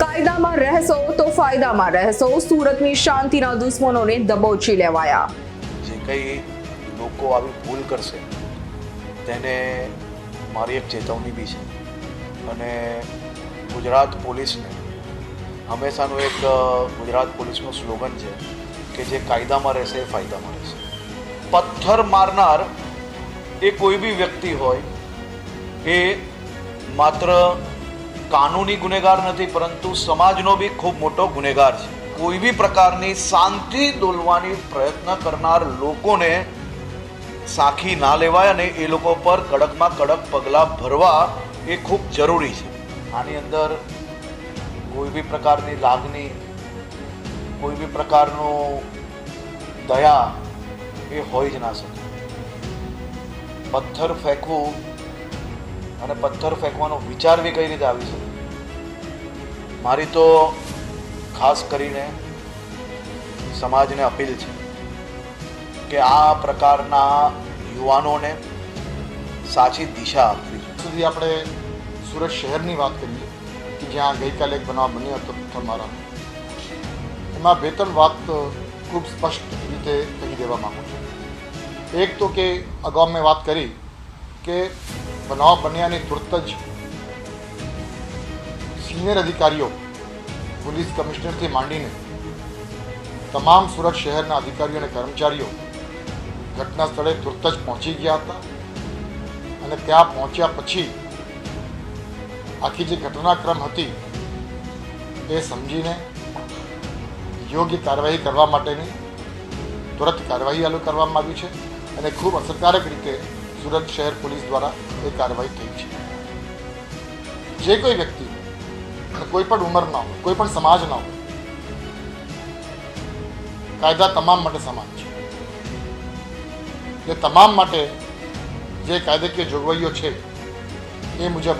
કાયદામાં રહેશો તો ફાયદામાં રહેશો. સુરતની શાંતિના દુશ્મનોને દબોચી લેવાયા. જે કંઈ લોકો આવી ભૂલ કરશે, તેને મારી એક ચેતવણી બી છે. અને ગુજરાત પોલીસને હંમેશાનું એક ગુજરાત પોલીસનું સ્લોગન છે કે જે કાયદામાં રહેશે એ ફાયદામાં રહેશે. પથ્થર મારનાર એ કોઈ બી વ્યક્તિ હોય, એ માત્ર કાનૂની ગુનેગાર નથી, પરંતુ સમાજનો બી ખૂબ મોટો ગુનેગાર છે. કોઈ બી પ્રકારની શાંતિ દોલવાની પ્રયત્ન કરનાર લોકોને સાખી ના લેવાય અને એ લોકો પર કડકમાં કડક પગલાં ભરવા એ ખૂબ જરૂરી છે. આની અંદર કોઈ બી પ્રકારની લાગણી, કોઈ બી પ્રકારનું દયા એ હોય જ ના શકે. પથ્થર ફેંકવું અને પથ્થર ફેંકવાનો વિચાર બી કઈ રીતે આવી શકે? મારી તો ખાસ કરીને સમાજને અપીલ છે કે આ પ્રકારના યુવાનોને સાચી દિશા આપવી સુધી આપણે સુરત શહેરની વાત કરીએ કે જ્યાં ગઈકાલે એક બનાવ બન્યો હતો તમારા એમાં બે ત્રણ વાત ખૂબ સ્પષ્ટ રીતે કહી દેવા માગું છું. એક તો કે અગાઉ મેં વાત કરી કે બનાવ બન્યાની તુરત જ સિનિયર અધિકારીઓ, પોલીસ કમિશનરથી માંડીને તમામ સુરત શહેરના અધિકારીઓ અને કર્મચારીઓ ઘટના સ્થળે તુરત જ પહોંચી ગયા હતા અને ત્યાં પહોંચ્યા પછી આખી જે ઘટનાક્રમ હતી એ સમજીને યોગ્ય કાર્યવાહી કરવા માટેની તુરંત કાર્યવાહી ચાલુ કરવામાં આવી છે અને ખૂબ અસરકારક રીતે સુરત શહેર પોલીસ દ્વારા એ કાર્યવાહી થઈ છે. જે કોઈ વ્યક્તિ, કોઈ પણ ઉંમરના હોય, કોઈ પણ સમાજના હોય, કાયદા તમામ માટે સમાન છે. એ તમામ માટે જે કાયદાકીય જોગવાઈઓ છે, એ મુજબ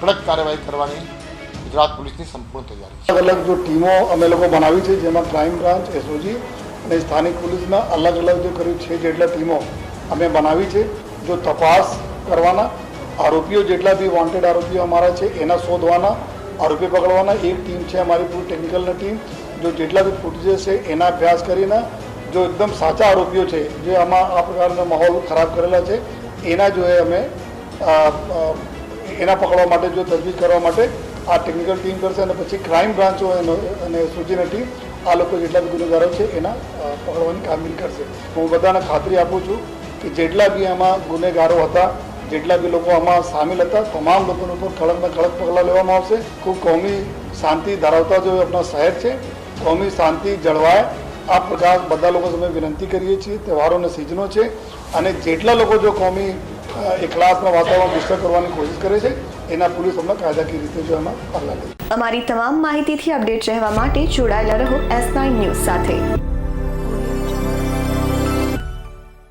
કડક કાર્યવાહી કરવાની ગુજરાત પોલીસની સંપૂર્ણ તૈયારી છે. અલગ અલગ જો ટીમો અમે લોકો બનાવી છે, જેમાં ક્રાઇમ બ્રાન્ચ, એસઓજી અને સ્થાનિક પોલીસના અલગ અલગ જે કર્યું છે, જેટલા ટીમો અમે બનાવી છે જો તપાસ કરવાના આરોપીઓ જેટલા બી વોન્ટેડ આરોપીઓ અમારા છે, એના શોધવાના, આરોપી પકડવાના, એક ટીમ છે અમારી પૂરી ટેકનિકલની ટીમ જો જેટલા બી ફૂટેજ છે, એના અભ્યાસ કરીને જો એકદમ સાચા આરોપીઓ છે, જે આમાં આ પ્રકારનો માહોલ ખરાબ કરેલા છે, એના જો અમે એના પકડવા માટે જો તજવીજ કરવા માટે આ ટેકનિકલ ટીમ કરશે અને પછી ક્રાઇમ બ્રાન્ચો એનો અને સૂચિની ટીમ આ લોકો જેટલા બી ગુનેગારો છે, એના પકડવાની કામગીરી કરશે. હું બધાને ખાતરી આપું છું કે જેટલા બી આમાં ગુનેગારો હતા, જેટલા બી લોકો આમાં સામેલ હતા, તમામ લોકોને ઉપર કડકમાં કડક પગલાં લેવામાં આવશે. ખૂબ કોમી શાંતિ ધરાવતા જો આપણા શહેર છે, કોમી શાંતિ જળવાય. આ પ્રકાર બધા લોકો સામે વિનંતી કરીએ છીએ તહેવારોના સિઝનો છે. અને જેટલા લોકો જો કોમી એકલાસના વાતાવરણ ડિસ્ટર્બ કરવાની કોશિશ કરે છે, એના પોલીસ અમને કાયદાકીય રીતે જો એમાં પગલાં લે. અમારી તમામ માહિતીથી અપડેટ રહેવા માટે જોડાયેલા રહો એસ નાઇન ન્યૂઝ સાથે.